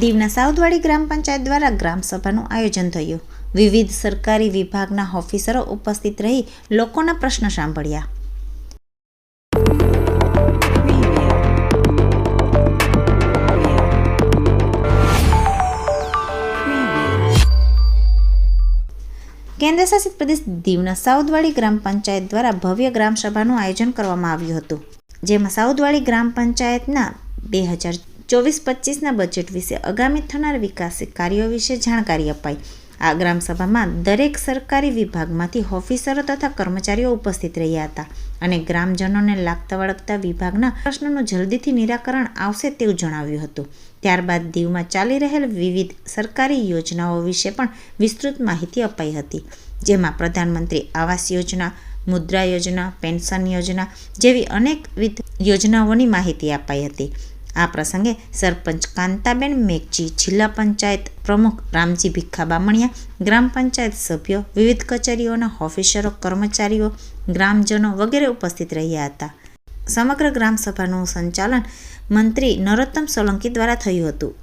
દીવના સાઉદવાડી ગ્રામ પંચાયત દ્વારા ગ્રામસભાનું આયોજન થયું. વિવિધ સરકારી વિભાગના ઓફિસરો ઉપસ્થિત રહી લોકોના પ્રશ્ન સાંભળ્યા. કેન્દ્રશાસિત પ્રદેશ દીવના સાઉદવાડી ગ્રામ પંચાયત દ્વારા ભવ્ય ગ્રામસભાનું આયોજન કરવામાં આવ્યું હતું. જેમાં સાઉદવાડી ગ્રામ પંચાયતના બે હજાર ચોવીસ પચીસના બજેટ વિશે આગામી થનાર વિકાસિક કાર્યો વિશે જાણકારી અપાઈ. આ ગ્રામસભામાં દરેક સરકારી વિભાગમાંથી ઓફિસરો તથા કર્મચારીઓ ઉપસ્થિત રહ્યા હતા અને ગ્રામજનોને લાગતા વળગતા વિભાગના પ્રશ્નોનું જલ્દીથી નિરાકરણ આવશે તેવું જણાવ્યું હતું. ત્યારબાદ દીવમાં ચાલી રહેલ વિવિધ સરકારી યોજનાઓ વિશે પણ વિસ્તૃત માહિતી અપાઈ હતી, જેમાં પ્રધાનમંત્રી આવાસ યોજના, મુદ્રા યોજના, પેન્શન યોજના જેવી અનેકવિધ યોજનાઓની માહિતી અપાઈ હતી. આ પ્રસંગે સરપંચ કાંતાબેન મેઘજી જિલ્લા પંચાયત પ્રમુખ રામજી ભીખા બામણિયા ગ્રામ પંચાયત સભ્યો, વિવિધ કચેરીઓના ઓફિસરો, કર્મચારીઓ, ગ્રામજનો વગેરે ઉપસ્થિત રહ્યા હતા. સમગ્ર ગ્રામસભાનું સંચાલન મંત્રી નરોત્તમ સોલંકી દ્વારા થયું હતું.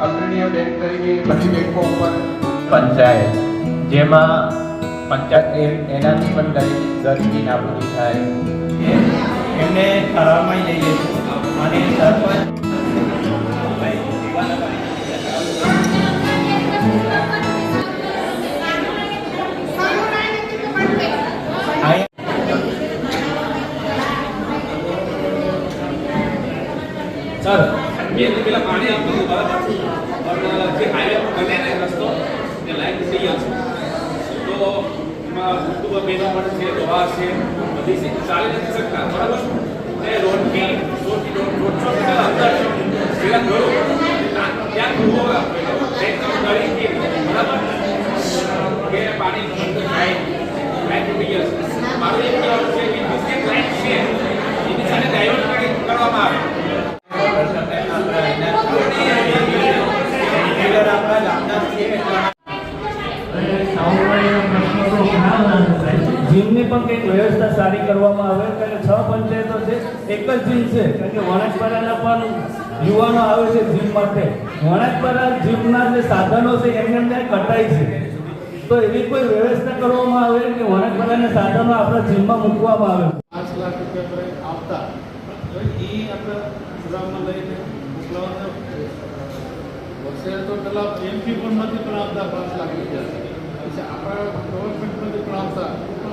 અગ્રણીય બેંક તરીકે બધી બેંકો ઉપર પંચાયત. જેમાં પંચાયત એ- એનાથી પણ ગરીબ નાબૂદી થાય. એમને ઠરાવમાં લઈએ અને સર બે દિવસ પહેલા પાણી આવતું હતું બરાબર પણ જે હાઈવે પર બને ને રસ્તો એ લાઈન થઈ છે તો એમાં યુટ્યુબર બહેનો પણ છે દોહા છે બધી છે ચાલી નથી શકતા બરાબર ને રોડથી રોડથી દોઢ દોઢસો મીટર અંદર પેલા ગળું ત્યાં ગૃહો એક ગળી કે બરાબર કે પાણી બંધ થાય લાઈન તૂટી ગયો છે મારું એક કહેવાનું છે કે વિદ્યુત લાઈન છે એની સાથે ડાયવર્ટ કરવામાં આવે રેગ્યુલર આપણા ગામના છીએ એટલા જીમની પણ કંઈક વ્યવસ્થા સારી કરવામાં આવે, કારણ છ પંચાયતો છે, એક જ જીમ છે, કારણ કે વણાજપરાના પણ યુવાનો આવે છે જીમ માટે. વણાજપરા જીમના જે સાધનો છે, એમને અંદર કટાય છે. તો એવી કોઈ વ્યવસ્થા કરવામાં આવે કે વણાજપરાના સાધનો આપણા જીમમાં મૂકવામાં આવે? પાંચ લાખ રૂપિયા આવતા એ આપણે લઈને મોકલાવાના. વર્ષે તો પેલા એમપી પણ નથી પણ આવતા પાંચ લાખ રૂપિયા. પછી આપણા ગવર્મેન્ટમાંથી પણ આવતા તો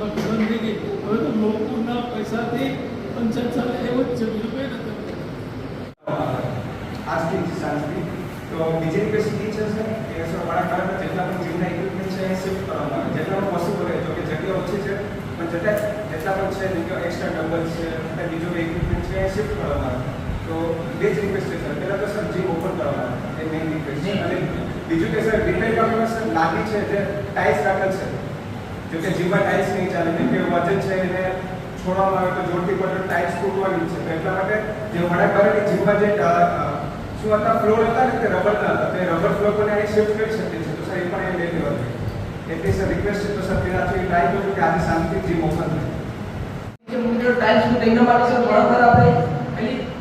બધી થઈ ગઈ. હવે તો લોકોના પૈસાથી પંચાયત ચાલે એવું જ છે. બીજું કંઈ નથી. આજથી સાંજથી તો બીજી રિક્વેસ્ટ એ છે, સર? કે સર કારણે જેટલા પણ જીવના ઇક્વિપમેન્ટ છે, એ શિફ્ટ કરવામાં જેટલા પણ પોસિબલ હોય જો કે જગ્યા ઓછી છે, પણ જેટલા જેટલા પણ છે કે એક્સ્ટ્રા ડબલ છે, બીજો ઇક્વિપમેન્ટ છે, એ શિફ્ટ કરવામાં તો બે જ રિક્વેસ્ટ છે પહેલાં તો સર જીમ ઓપન કરવામાં એ મેઇન રિક્વેસ્ટ છે. અને બીજું કે સર રિપેર કરવામાં સર લાગી છે જે ટાઇલ્સ રાખેલ છે. જો કે જીમમાં ટાઇલ્સ નહીં ચાલે કેમ કે વજન છે એને છોડવામાં આવે તો જોડતી પડે ટાઇલ્સ તૂટવાની જ છે. તો એટલા માટે જે વડાપ્રધાનની જીમમાં જે અ, અ, શું હતા ફ્લોર હતા ને તે રબરના હતા. તે રબર ફ્લોર પણ અહીં શિફ્ટ કરી શકે છે. તો સર એ પણ એ લઈ લેવા એટલે સર રિક્વેસ્ટ છે તો સર પેલાથી ટ્રાય કરજો કે આજે શાંતિથી જીમ ઓપન થાય. જે મૂકેલો ટાઇલ્સનું એના માટે સર બરાબર આપણે પેલી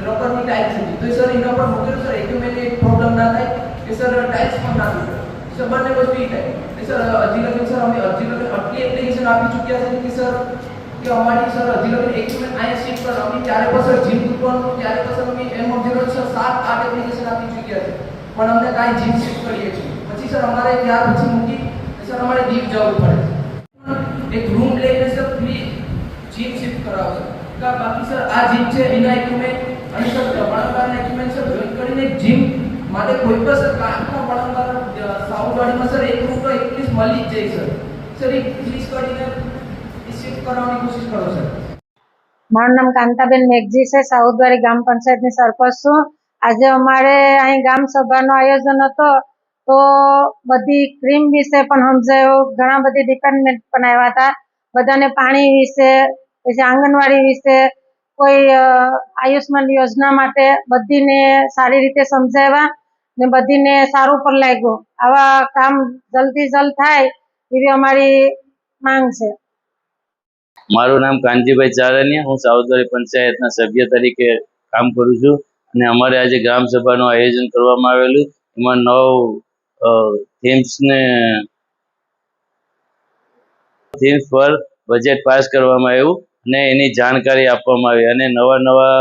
રબરની ટાઇલ્સ હતી તો સર એના પર મૂકેલું સર. એક્યુમેન્ટ એક પ્રોબ્લેમ ના થાય કે સર ટાઇલ્સ પણ ના તૂટે. સર બંને વસ્તુ એ થાય. કે સર લગી સર અમે લગી આટલી એપ્લિકેશન આપી ચૂક્યા છે કે સર કે અમારી સર લગી એક્યુમેન્ટ અહીંયા શિફ્ટ કર અમે ત્યારે પણ સર જીમ તૂટવાનું, ત્યારે પણ અમે એમ અમને સર સાત આઠ પણ અમને કાંઈ જીમ શિફ્ટ કરીએ છીએ. પછી સર અમારે ત્યાર પછી મૂકી સર અમારે દીપ જવું પડે એક રૂમ લઈને સર ફ્રી જીમ શિફ્ટ કરાવો સર બાકી સર આ જીમ છે, એના ઇક્વિપમેન્ટ અને સર સર જોઈન કરીને જીમ માટે કોઈ પણ, સર આખા વળાંકાર સાઉથવાડીમાં સર, એક રૂમ તો મળી જાય, સર. સર એ કરીને રિસીવ કરવાની કોશિશ કરો, સર. મારું નામ કાંતાબેન મેઘજી છે સાઉદવાડી ગામ પંચાયતની સરપંચ છું. આજે અમારે અહીં ગ્રામ સભાનું આયોજન હતો, તો બધી ક્રીમ વિશે પણ સમજાયું, ઘણા બધી ડિપાર્ટમેન્ટ પણ આવ્યા હતા. બધાને પાણી વિશે, પછી આંગણવાડી વિશે કોઈ આયુષ્માન યોજના માટે બધીને સારી રીતે સમજાવ્યા ને બધીને સારું પણ લાગ્યું. આવા કામ જલ્દી જલ્દ થાય એવી અમારી માંગ છે. મારું નામ કાનજીભાઈ ચારણીયા હું સાઉદવાડી પંચાયતના સભ્ય તરીકે કામ કરું છું અને અમારે આજે ગ્રામ સભાનું આયોજન કરવામાં આવેલું. એમાં નવ થીમ્સને થીમ્સ પર બજેટ પાસ કરવામાં આવ્યું. અને એની જાણકારી આપવામાં આવી. અને નવા નવા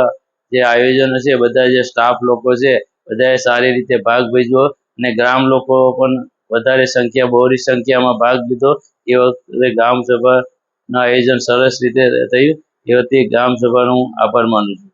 જે આયોજનો છે, બધા જે સ્ટાફ લોકો છે, બધાએ સારી રીતે ભાગ ભજવો અને ગ્રામ લોકો પણ વધારે સંખ્યા, બહોળી સંખ્યામાં ભાગ લીધો. એ વખતે ગ્રામ સભાનું આયોજન સરસ રીતે થયું. એ વખતે ગ્રામ સભાનો આભાર માનું છું.